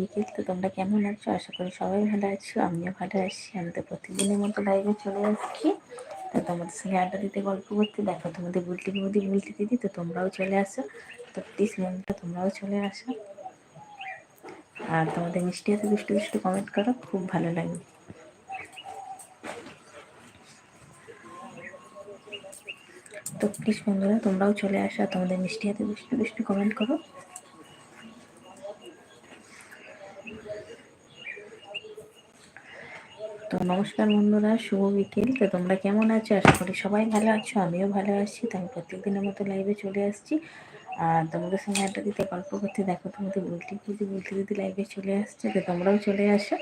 বিকেল। তো তোমরা কেমন আছো? আশা করি সবাই ভালো আছো, আমিও ভালো আছি। আমি তো প্রতিদিনের মতো লাইভে চলে আসছি। তো তোমাদের সঙ্গে আড্ডা দিতে, গল্প করতে, দেখো তোমাদের বুলটি বুদি, বুলটি দিদি, তো তোমরাও চলে আসো। তো প্লিজ বন্ধুরা, তোমরাও চলে আসো। আর তোমাদের মিষ্টি হাতে দুষ্টু দুষ্টু কমেন্ট করো, খুব ভালো লাগবে তো প্লিজ বন্ধুরা, তোমরাও চলে আসো তোমাদের মিষ্টি হাতে দুষ্টু দুষ্টু কমেন্ট করো। তো নমস্কার বন্ধুরা, শুভ বিকেল। তো তোমরা কেমন আছো? আশা করি সবাই ভালো আছো, আমিও ভালো আছি। তো আমি প্রত্যেকদিনের মতো লাইভে চলে আসছি। আর তোমাদের সঙ্গে একটা দিতে, গল্প করতে, দেখো তোমাদের বলতে যদি বলতে যদি লাইভে চলে আসছে। তো তোমরাও চলে আসো।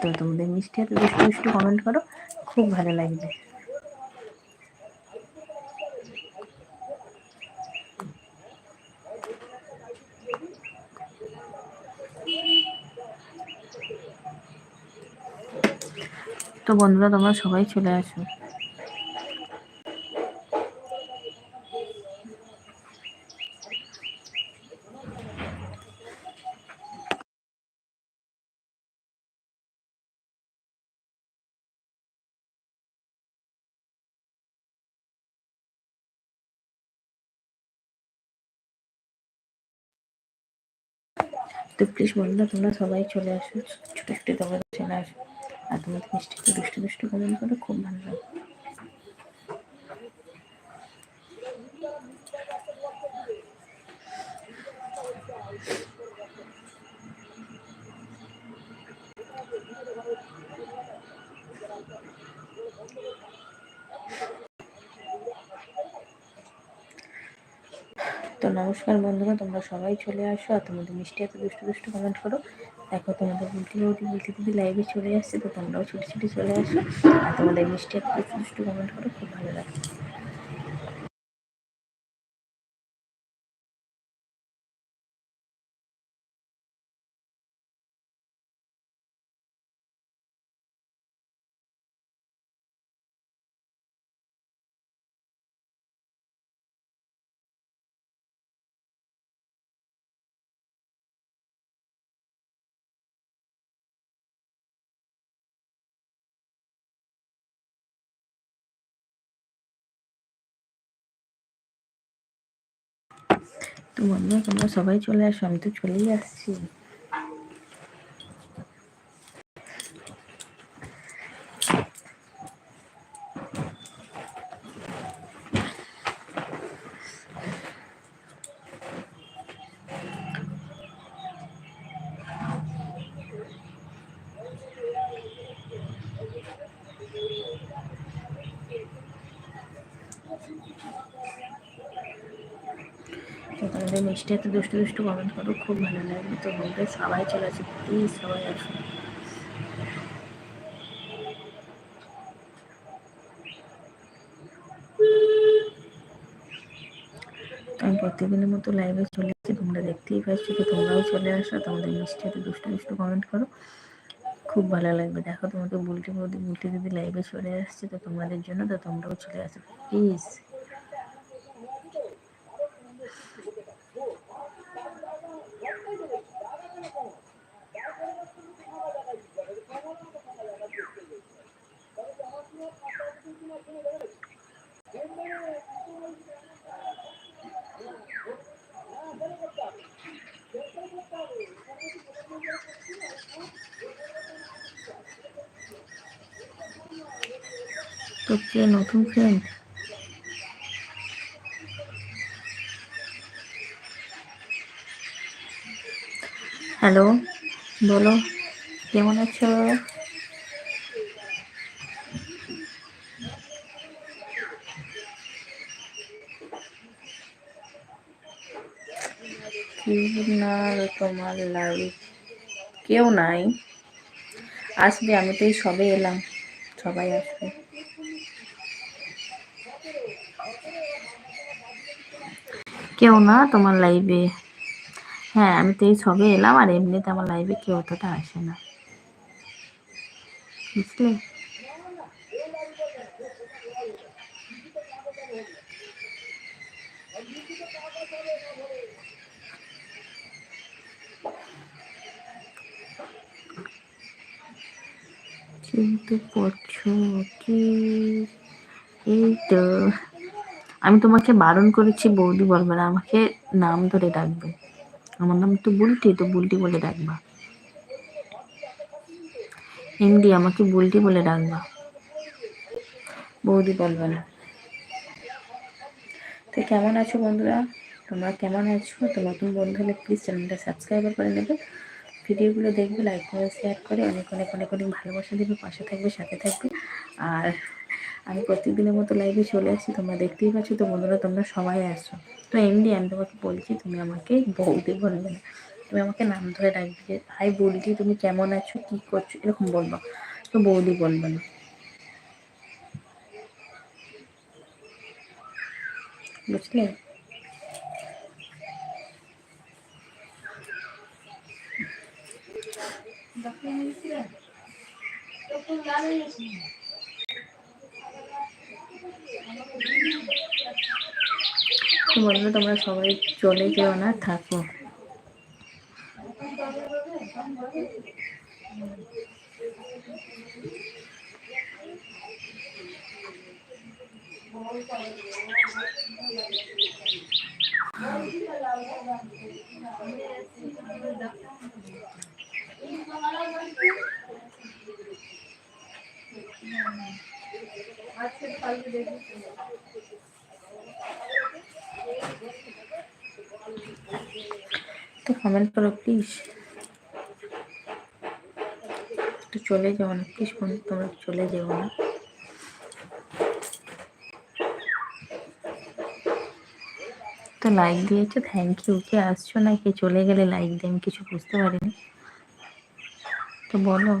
তো তোমাদের মিষ্টি এত দুষ্টু কমেন্ট করো, খুব ভালো লাগবে। তো বন্ধুরা, তোমরা সবাই চলে আসো। তো প্লিজ বন্ধুরা, তোমরা সবাই চলে আসো। ছোটো ছোটো তোমরা চলে আসো। আর তোমাদের মিষ্টি দুষ্টু দুষ্টু কমেন্ট করে খুব ভালো লাগে। তো নমস্কার বন্ধুরা তোমরা সবাই চলে আসো আর তোমাদের মিষ্টি এত দুষ্টু দুষ্টু কমেন্ট করো। দেখো, তোমাদের বলতে বলতে বলতে যদি লাইভে চলে আসছে তো তোমরাও ছুটি ছুটি চলে আসো। আর তোমাদের মিষ্টি একটু কমেন্ট করো, খুব ভালো লাগে তো বন্ধুরা তোমরা সবাই চলে আসো আমি তো চলেই আসছি। তোমাদের মিষ্টি এত দুষ্টু দুষ্টু কমেন্ট করো, খুব ভালো লাগবে। তো বন্ধুরা সবাই চলে আসে প্লিজ সবাই আসো। তো আমি প্রত্যেকদিনের মতো লাইভে চলে আসছি তোমরা দেখতেই পাচ্ছ তো তোমরাও চলে আসো, তোমাদের মিষ্টি এত দুষ্টু দুষ্টু কমেন্ট করো, খুব ভালো লাগবে। দেখো তোমাকে বলতে বলতে বলতে দিদি লাইভে চলে আসছে, তো তোমাদের জন্য তো তোমরাও চলে আসো প্লিজ কে নতুন ফ্রেন্ড হ্যালো বলো, কেমন আছো? না তোমার লাইফ কেউ নাই। আসবে, আমি তো সবে এলাম। সবাই আসবে। কেউ না তোমার লাইভে হ্যাঁ আমি তো এই সবে এলাম আর এমনিতে আমার লাইভে কেউ অতটা আসে না বুঝলে কিন্তু পড়ছো কি এই তো আমি তোমাকে বারণ করেছি, বৌদি বলবে না, আমাকে নাম ধরে ডাকবে। আমার নাম তো বুলটি তো বুলটি বলে ডাকবা। হিন্দি আমাকে বুলটি বলে ডাকবা। বৌদি বলবে না। তো কেমন আছো বন্ধুরা? তোমরা কেমন আছো? তো নতুন বন্ধু হলে প্লিজ চ্যানেলটা সাবস্ক্রাইব করে নেবে। ভিডিওগুলো দেখবে লাইক করে শেয়ার করে। অনেক অনেক অনেক অনেক ভালোবাসা দেবে, পাশে থাকবে, সাথে থাকবে। আর আমি প্রত্যেকদিনের মতো লাইভে চলে আসি তোমরা দেখতেই পাচ্ছ। তো বন্ধুরা, তোমরা সবাই আসো। তো এমনি আমি তোমাকে বলছি, তুমি আমাকে বৌদি বলবে না। তুমি আমাকে নাম ধরে ডাকবে যে, হাই বৌদি, তুমি কেমন আছো? কী করছ? এরকম বলব। তো বৌদি বলবে না। বুঝলে? বলব তোমরা সবাই চলে যেও না থাকো। তো। কমেন্ট করো প্লিজ একটু চলে যাও না প্লিজ তোমরা চলে যাও না। তো লাইক দিয়েছ থ্যাংক ইউ কে আসছো না, কে চলে গেলে লাইক দিয়ে, আমি কিছু বুঝতে পারিনি। তো বলো।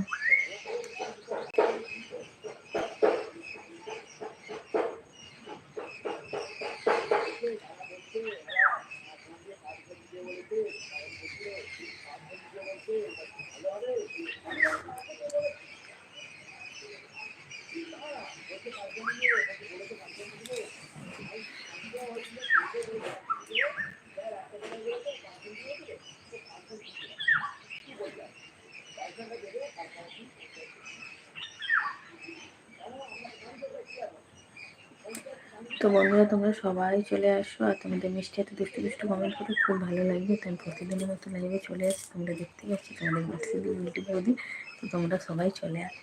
তো বন্ধুরা, তোমরা সবাই চলে আসো আর তোমাদের মিষ্টি এত দুষ্টু দুষ্টু কমেন্ট করে খুব ভালো লাগবে। তো আমি প্রতিদিনের মতো লাইভে চলে আসো তোমরা দেখতে পাচ্ছি তোমাদের মিষ্টি উল্টি দিই তো তোমরা সবাই চলে আসো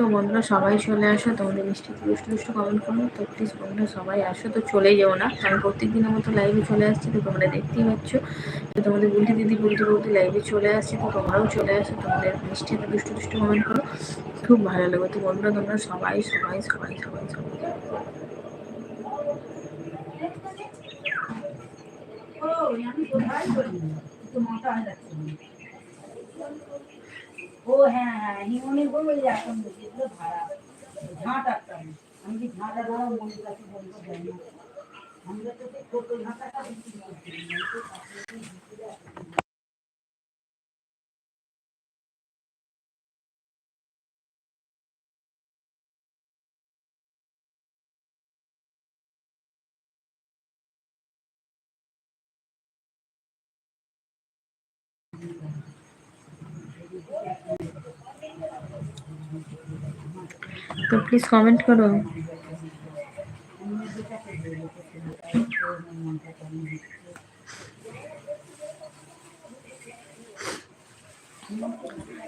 তো বন্ধুরা সবাই চলে আসো, তোমাদের মিষ্টি দুষ্টু দুষ্টু কমেন্ট করো, তো প্লিজ বন্ধুরা সবাই আসো, তো চলে যেও না, কারণ প্রত্যেক দিনের মতো লাইভে চলে আসছি, তো তোমরা দেখতেই পাচ্ছ। তো তোমাদের বুলটি দিদি বুলটি বলতে লাইভে চলে আসছি, তো তোমরাও চলে আসো, তোমাদের মিষ্টি দুষ্টু দুষ্টু কমেন্ট করো। খুব ভালো লাগবে। তো বন্ধুরা, তোমরা সবাই সবাই সবাই সবাই সবাই ও হ্যাঁ হ্যাঁ হিমনের বলব যে এখন যেগুলো ভাড়া ঝাঁট একটা আমি কি ঝাঁটা ধরা মন্দির কাছে বলব যাই না আমরা তো ছোট ঝাঁটাটা বিক্রি করছি তো প্লিজ কমেন্ট করো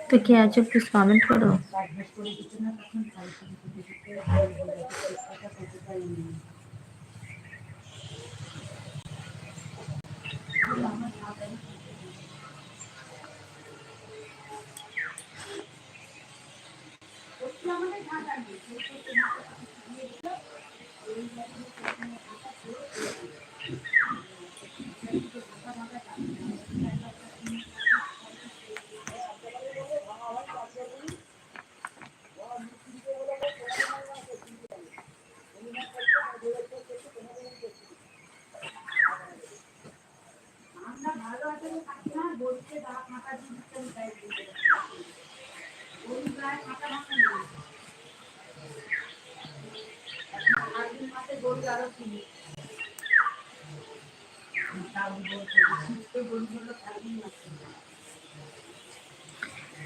তো কে আছো প্লিজ কমেন্ট করো Thank you.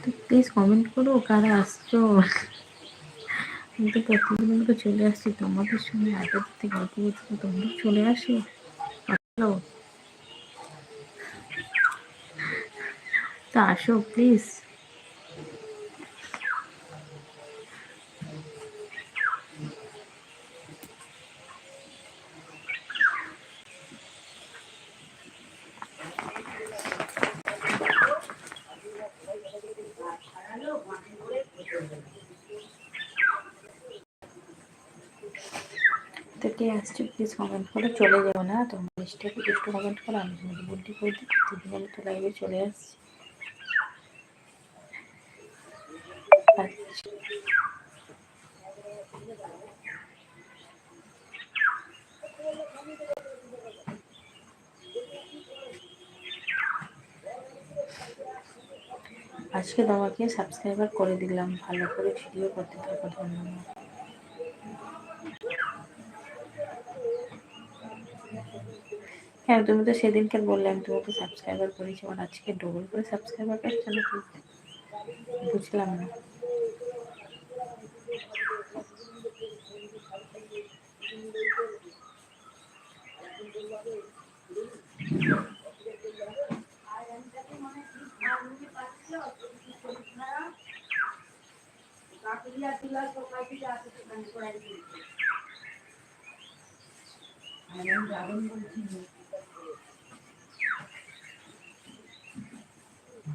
তো প্লিজ কমেন্ট করো, কারা আসছো? আমি তো প্রতিদিন তো চলে আসছি, তোমাদের সঙ্গে আগে থেকে গল্প করতে তোমরা চলে আসো। হ্যালো তো আসো প্লিজ আসছে প্লিজ কমেন্ট করে, চলে যাও না, তোমরা লিস্টটাকে একটু কমেন্ট করো, আমি তোমাকে বলতে করে দিই প্রতিদিন আমি তো লাইভে চলে আসছি। আজকে তোমাকে সাবস্ক্রাইবার করে দিলাম, ভালো করে ভিডিও করতে থাকো, ধন্যবাদ। হ্যাঁ তুমি তো সেদিনকে বললে, আমি তোমাকে সাবস্ক্রাইবার করেছি, আমার আজকে ডবল করে সাবস্ক্রাইবার করছ নাকি বুঝলাম না। আমি যাবেন বলছি তোকেই পাঠাবে ভাতটা পাঠাবে অতটা সময় ফোন করে যা মারতে পারেনি আর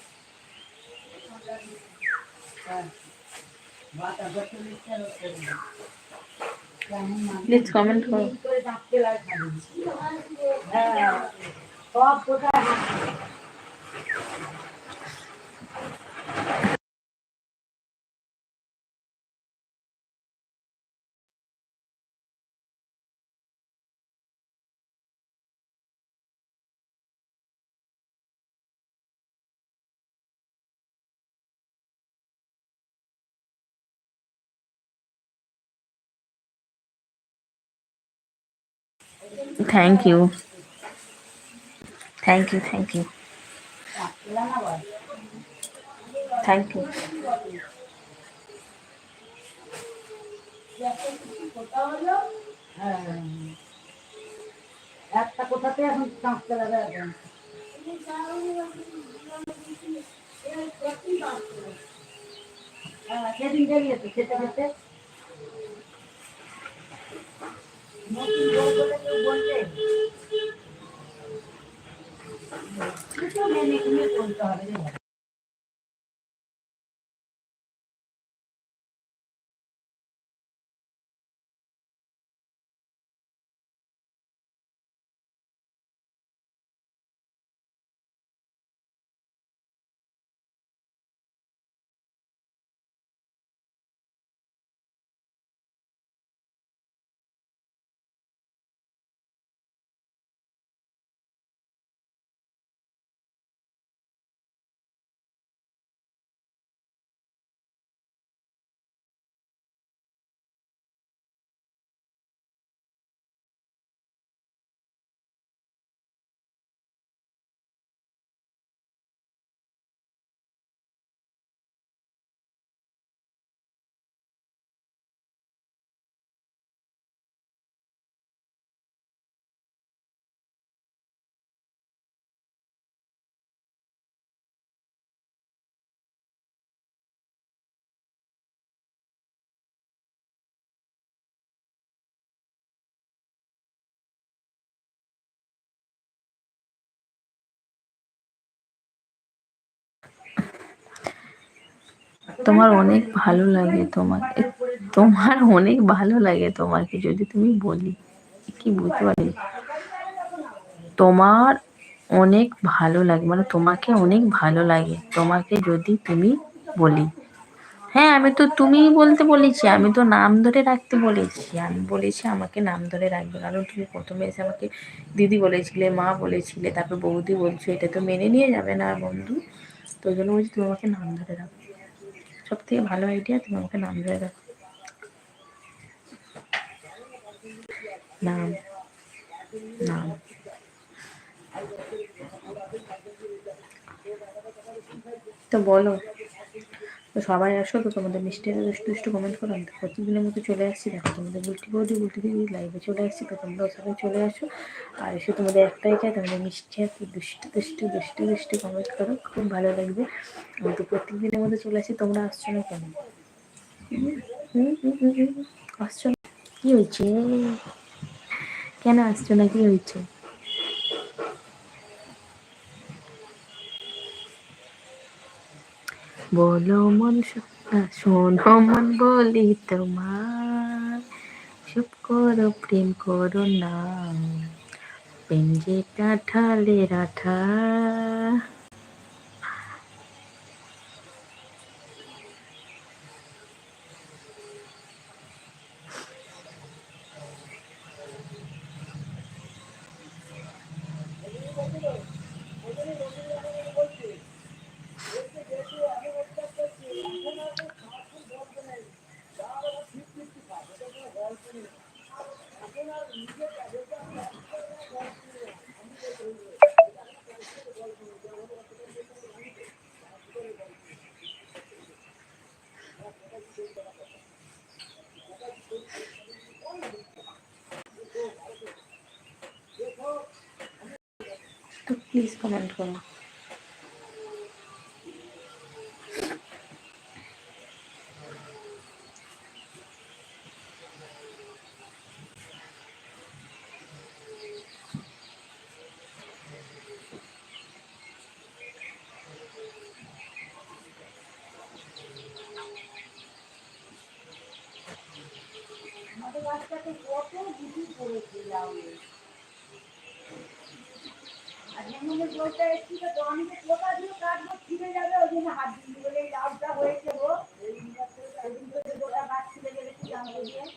প্লিজ কমেন্ট করো সব কোথায় thank you thank you thank you thank you হ্যাঁ। একটা কোথাতে এখন চাঁদতে লাগে এখন হ্যাঁ, সেদিন বেরিয়েছে খেতে খেতে নতুন বউ তোমার অনেক ভালো লাগে তোমাকে তোমার অনেক ভালো লাগে তোমাকে যদি তুমি বলি, কি বুঝতে পারি? তোমার অনেক ভালো লাগে মানে তোমাকে অনেক ভালো লাগে, তোমাকে যদি তুমি বলি। হ্যাঁ আমি তো তুমি বলতে বলেছি, আমি তো নাম ধরে রাখতে বলেছি, আমি বলেছি আমাকে নাম ধরে রাখবে, কারণ তুমি প্রথমে এসে আমাকে দিদি বলেছিলে, মা বলেছিলে, তারপর বৌদি বলছো, এটা তো মেনে নিয়ে যাবে না বন্ধু, তো ওই জন্য বলছি তুমি আমাকে নাম ধরে রাখো। সব থেকে ভালো আইডিয়া তুমি আমাকে নাম ধরে রাখো নাম নাম। তো বলো। তো সবাই আসো, তো তোমাদের মিষ্টিরা দুষ্টু দুষ্টু কমেন্ট করো। আমি তো মতো চলে আসছি। দেখো, তোমাদের বুলটি বৌদি বুলটি দিদি লাইভে চলে আসছি, তো তোমরাও সবাই চলে আসো। আর এসে তোমাদের একটাই চাই তোমাদের মিষ্টি কি দুষ্টু দুষ্টু দুষ্টু দুষ্টু কমেন্ট করো। খুব ভালো লাগবে। আমি তো প্রত্যেকদিনের মধ্যে চলে আসি তোমরা আসছো না কেন? আসছো না? কি হয়েছে? কেন আসছো না? কি হয়েছে? বলো মন শোনো মন বলি তোমার চুপ করো, প্রেম করো না। প্রেম যেটা ঠালে রাঠা প্লিজ কমেন্ট করো Yes.